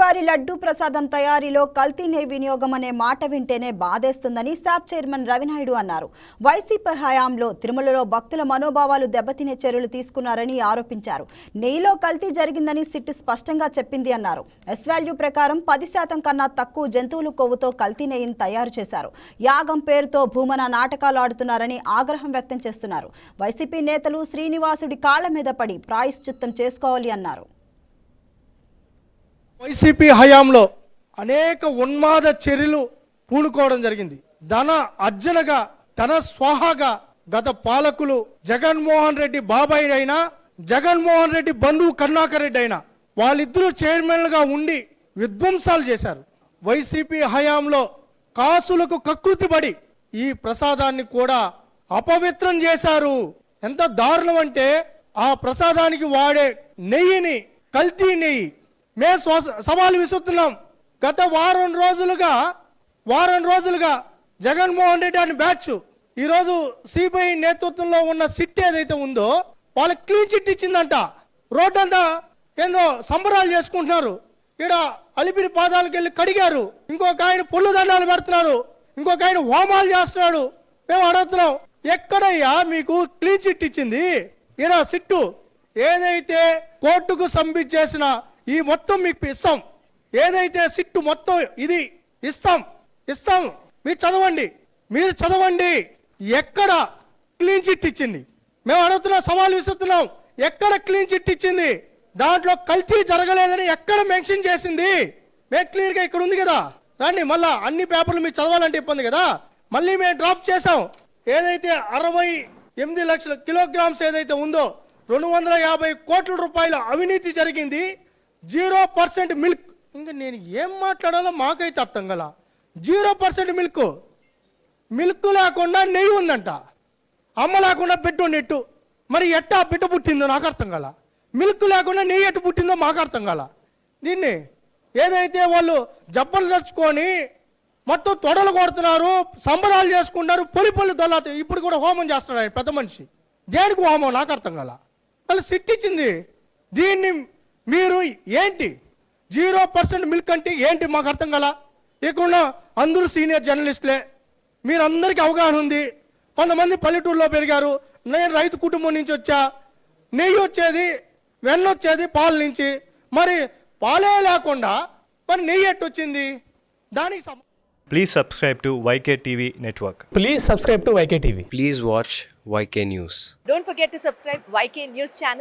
శ్రీవారి లడ్డూ ప్రసాదం తయారీలో కల్తీ నెయ్యి వినియోగం అనే మాట వింటేనే బాధేస్తుందని శాప్ చైర్మన్ రవినాయుడు అన్నారు. వైసీపీ హయాంలో తిరుమలలో భక్తుల మనోభావాలు దెబ్బతినే చర్యలు తీసుకున్నారని ఆరోపించారు. నెయ్యిలో కల్తీ జరిగిందని సిట్ స్పష్టంగా చెప్పింది అన్నారు. ఎస్ వాల్యూ ప్రకారం పది శాతం కన్నా తక్కువ జంతువుల కొవ్వుతో కల్తీ నెయ్యిని తయారు చేశారు. యాగం పేరుతో భూమన నాటకాలు ఆడుతున్నారని ఆగ్రహం వ్యక్తం చేస్తున్నారు. వైసీపీ నేతలు శ్రీనివాసుడి కాళ్ళ మీద పడి ప్రాయశ్చిత్తం చేసుకోవాలి అన్నారు. వైసీపీ హయాంలో అనేక ఉన్మాద చర్యలు పూనుకోవడం జరిగింది. ధన అర్జనగా ధన స్వాహాగా గత పాలకులు జగన్మోహన్ రెడ్డి బాబాయ్ అయినా జగన్మోహన్ రెడ్డి బంధువు కరుణాకర్ రెడ్డి అయినా వాళ్ళిద్దరూ చైర్మన్లుగా ఉండి విధ్వంసాలు చేశారు. వైసీపీ హయాంలో కాసులకు కకృతిపడి ఈ ప్రసాదాన్ని కూడా అపవిత్రం చేశారు. ఎంత దారుణం అంటే ఆ ప్రసాదానికి వాడే నెయ్యిని కల్తీ నెయ్యి మేము సవాలు విసురుతున్నాం. గత వారం రోజులుగా వారం రోజులుగా జగన్మోహన్ రెడ్డి అని బ్యాచ్. ఈరోజు సిబిఐ నేతృత్వంలో ఉన్న సిట్ ఏదైతే ఉందో వాళ్ళకి క్లీన్ చిట్ ఇచ్చిందంట. రోడ్డంతా ఏందో సంబరాలు చేసుకుంటున్నారు. ఈడ అలిపిరి పాదాలకు వెళ్ళి కడిగారు. ఇంకొక ఆయన పొల్లు దండాలు పెడుతున్నారు. ఇంకొక ఆయన హోమాలు చేస్తున్నాడు. మేము అడుగుతున్నాం ఎక్కడయ్యా మీకు క్లీన్ చిట్ ఇచ్చింది? ఈడ సిట్టు ఏదైతే కోర్టుకు సబ్మిట్ చేసిన ఈ మొత్తం మీకు ఇస్తాం. ఏదైతే సిట్టు మొత్తం ఇది ఇస్తాం. ఇస్తాం. మీరు చదవండి. మీరు చదవండి. ఎక్కడ క్లీన్ చిట్ ఇచ్చింది? మేము అడుగుతున్నాం సవాల్ విసురుతున్నాం. ఎక్కడ క్లీన్ చిట్ ఇచ్చింది? దాంట్లో కల్తీ జరగలేదని ఎక్కడ మెన్షన్ చేసింది? మేము క్లియర్గా ఇక్కడ ఉంది కదా. రండి మళ్ళా అన్ని పేపర్లు మీరు చదవాలంటే ఇబ్బంది కదా. మళ్ళీ మేము డ్రాప్ చేసాం ఏదైతే అరవై ఎనిమిది లక్షల కిలోగ్రామ్స్ ఏదైతే ఉందో రెండు వందల యాభై కోట్ల రూపాయల అవినీతి జరిగింది. Zero percent milk. ఇంకా నేను ఏం మాట్లాడాలో మాకైతే అర్థం గల జీరో పర్సెంట్ మిల్క్. మిల్క్ లేకుండా నెయ్యి ఉందంట. అమ్మ లేకుండా బిడ్డ నెట్టు మరి ఎట్టా బిడ్డ పుట్టిందో నాకు అర్థం కల. మిల్క్ లేకుండా నెయ్యి ఎట్టు పుట్టిందో మాకు అర్థం కాల. దీన్ని ఏదైతే వాళ్ళు జబ్బలు తెచ్చుకొని మొత్తం తొడలు కొడుతున్నారు సంబరాలు చేసుకుంటారు పొలి పొలి దొల్లాత ఇప్పుడు కూడా హోమం చేస్తున్నాడు ఆయన పెద్ద మనిషి. దేనికి హోమం? నాకు అర్థం కల. వాళ్ళు సిట్టిచ్చింది. దీన్ని మీరు ఏంటి? జీరో పర్సెంట్ మిల్క్ అంటే ఏంటి మాకు అర్థం కాల? ఇక్కడ అందరూ సీనియర్ జర్నలిస్టులే. మీరందరికీ అవగాహన ఉంది. కొంతమంది పల్లెటూరులో పెరిగారు. నేను రైతు కుటుంబం నుంచి వచ్చా. నెయ్యి వచ్చేది వెన్న వచ్చేది పాల నుంచి. మరి పాలే లేకుండా మరి నెయ్యి ఎట్టు వచ్చింది దానికి Please subscribe to YK TV Network. Please subscribe to YK TV. Please watch YK News. Don't forget to subscribe YK News channel